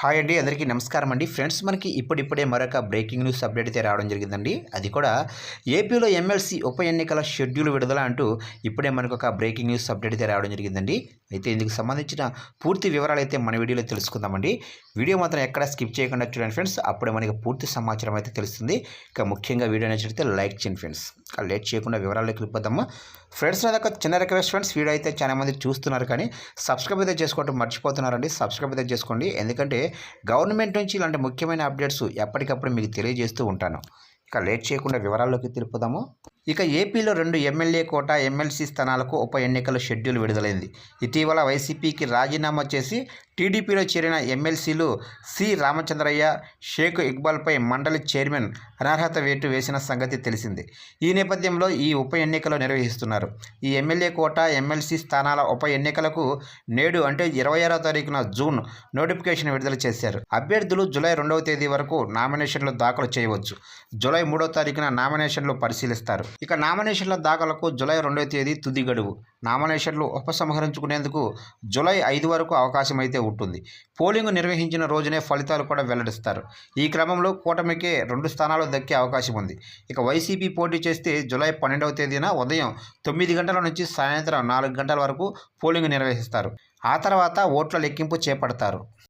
Hi అండి అందరికీ నమస్కారం అండి. ఫ్రెండ్స్ మనకి ఇప్పుడిప్పుడే మరొక బ్రేకింగ్ న్యూస్ అప్డేట్ అయితే రావడం జరిగిందండి. అది కూడా ఏపీలో ఎమ్మెల్సీ ఉప ఎన్నికల షెడ్యూల్ విడుదల అంటూ ఇప్పుడే మనకు ఒక బ్రేకింగ్ న్యూస్ అప్డేట్ అయితే రావడం జరిగిందండి. అయితే ఇందుకు సంబంధించిన పూర్తి వివరాలు అయితే మన వీడియోలో తెలుసుకుందామండి. వీడియో మాత్రం ఎక్కడ స్కిప్ చేయకుండా చూడండి ఫ్రెండ్స్. అప్పుడే మనకి పూర్తి సమాచారం అయితే తెలుస్తుంది. ఇక ముఖ్యంగా వీడియో నచ్చితే లైక్ చేయండి ఫ్రెండ్స్. లేట్ చేయకుండా వివరాల్లోకి వెళ్ళిపోదాము. ఫ్రెండ్స్ నా దగ్గర చిన్న రిక్వెస్ట్ ఫ్రెండ్స్ వీడియో అయితే చాలా మంది చూస్తున్నారు కానీ సబ్స్క్రైబ్ అయితే చేసుకోవటం మర్చిపోతున్నారండి. సబ్స్క్రైబ్ అయితే చేసుకోండి. ఎందుకంటే గవర్నమెంట్ నుంచి ఇలాంటి ముఖ్యమైన అప్డేట్స్ ఎప్పటికప్పుడు మీకు తెలియజేస్తూ ఉంటాను. ఇక లేట్ చేయకుండా వివరాల్లోకి తెలుపుదాము ఇక ఏపీలో రెండు ఎమ్మెల్యే కోట ఎమ్మెల్సీ స్థానాలకు ఉప ఎన్నికల షెడ్యూల్ విడుదలైంది. ఇటీవల వైసీపీకి రాజీనామా చేసి టీడీపీలో చేరిన ఎమ్మెల్సీలు సి. రామచంద్రయ్య షేక్ ఇక్బాల్పై మండలి చైర్మన్ అనర్హత వేటు వేసిన సంగతి తెలిసింది. ఈ నేపథ్యంలో ఈ ఉప ఎన్నికలు నిర్వహిస్తున్నారు. ఈ ఎమ్మెల్యే కోట ఎమ్మెల్సీ స్థానాల ఉప ఎన్నికలకు నేడు అంటే ఇరవై ఆరో తారీఖున జూన్ నోటిఫికేషన్ విడుదల చేశారు. అభ్యర్థులు జూలై రెండవ తేదీ వరకు నామినేషన్లు దాఖలు చేయవచ్చు. జూలై మూడో తారీఖున నామినేషన్లు పరిశీలిస్తారు. ఇక నామినేషన్ల దాఖలకు జూలై రెండవ తేదీ తుది గడువు. నామినేషన్లు ఉపసంహరించుకునేందుకు జూలై ఐదు వరకు అవకాశం అయితే ఉంటుంది. పోలింగ్ నిర్వహించిన రోజునే ఫలితాలు కూడా వెల్లడిస్తారు. ఈ క్రమంలో కూటమికే రెండు స్థానాలు దక్కే అవకాశం ఉంది. ఇక వైసీపీ పోటీ చేస్తే జులై పన్నెండవ తేదీన ఉదయం తొమ్మిది గంటల నుంచి సాయంత్రం నాలుగు గంటల వరకు పోలింగ్ నిర్వహిస్తారు. ఆ తర్వాత ఓట్ల లెక్కింపు చేపడతారు.